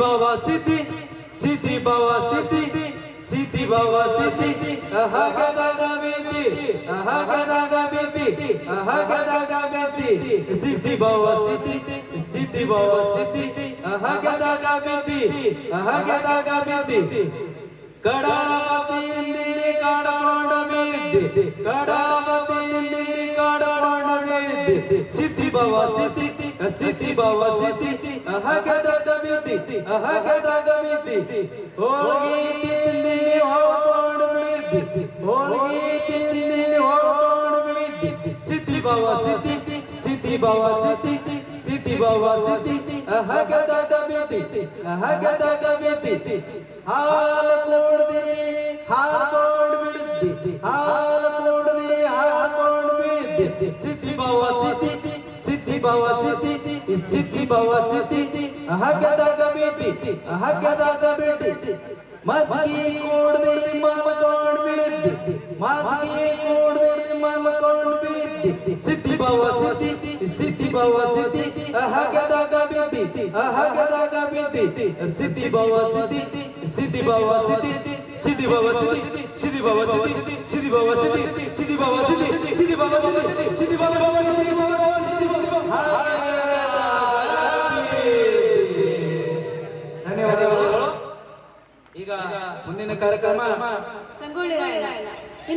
বাবা সিদ্ধি সিদ্ধি বাবা সিদ্ধি সিদ্ধি বাবা সিদ্ধি আহা গাদা গাবেতি আহা গাদা গাবেতি আহা গাদা গাবেতি সিদ্ধি বাবা সিদ্ধি সিদ্ধি বাবা সিদ্ধি আহা গাদা গাবেতি আহা গাদা গাবেতি ಕಡಾವತಿಯಲ್ಲಿ ಕಾಡೋಣ ಮೇದ್ದೆ ಕಡಾವತಿಯಲ್ಲಿ ಕಾಡೋಣ ಮೇದ್ದೆ ಸಿದ್ಧಿ ಭವ ಸಿದ್ಧಿ सीती बावा सीती अहगदा दाबिती अहगदा दागबीती होगीती नी हो तोडणी बिदिती होगीती नी हो तोडणी बिदिती सीती बावा सीती सीती बावा सीती सीती ಬವಸಿಸಿ ಇಸಿಸಿ ಬವಸಿಸಿ ಹಗದಾಗ ಬಿಟ್ಟಿ ಹಗದಾಗ ಬಿಟ್ಟಿ ಮಜ್ಗಿ ಕೂಡದೆ ಮಲ್ಕೊಂಡು ಬಿಡ್ತಿ ಮಜ್ಗಿ ಕೂಡದೆ ಮಲ್ಕೊಂಡು ಬಿಡ್ತಿ ಸಿಸಿ ಬವಸಿಸಿ ಸಿಸಿ ಬವಸಿಸಿ ಹಗದಾಗ ಬಿಟ್ಟಿ ಹಗದಾಗ ಬಿಟ್ಟಿ ಸಿಸಿ ಬವಸಿಸಿ ಸಿಸಿ ಬವಸಿಸಿ ಸಿದಿ ಬವಸಿಸಿ ಸಿದಿ ಬವಸಿಸಿ ಸಿದಿ ಬವಸಿಸಿ ಸಿದಿ ಬವಸಿಸಿ ಸಿದಿ ಬವಸಿಸಿ ಮುಂದಿನ ಕಾರ್ಯಕ್ರಮ ಸಂಗೊಳ್ಳಿ ರಾಯಣ್ಣ